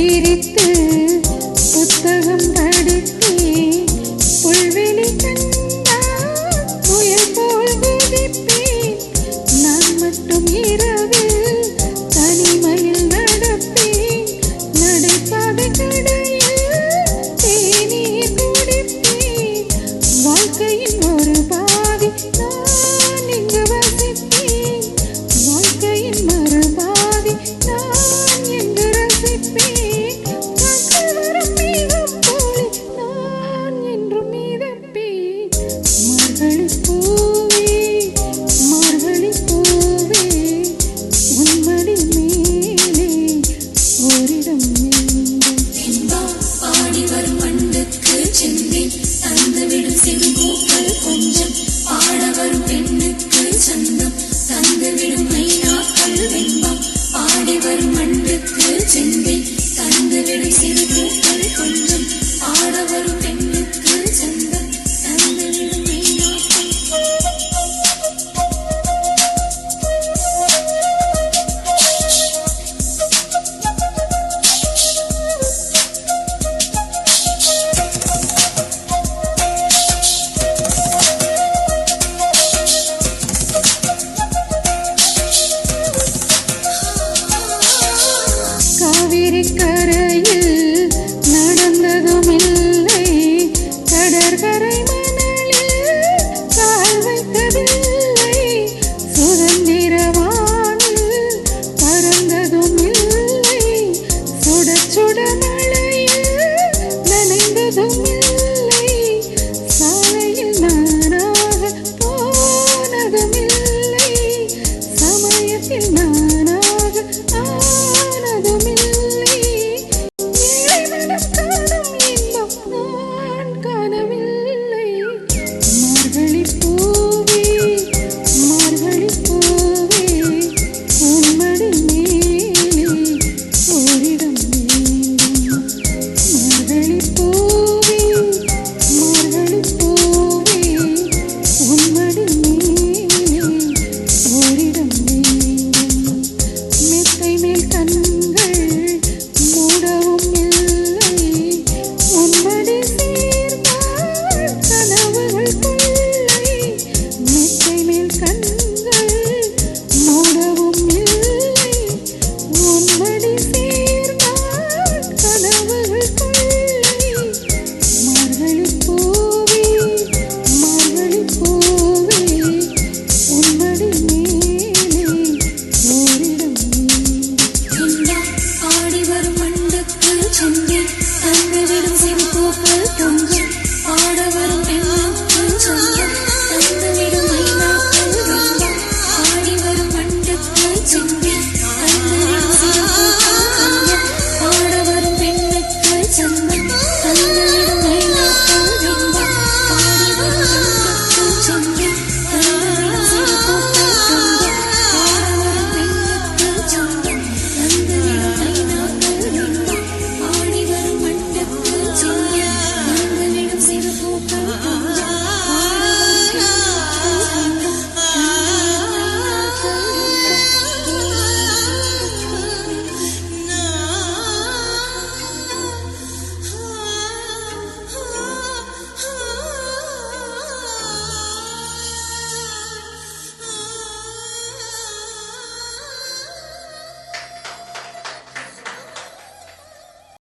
பிரித்து புத்தகம் படித்தே புல்வெளி கண்டா புயல் போல் குதிப்பேன். நான் மட்டும் ஏன் തിരക്കരയിൽ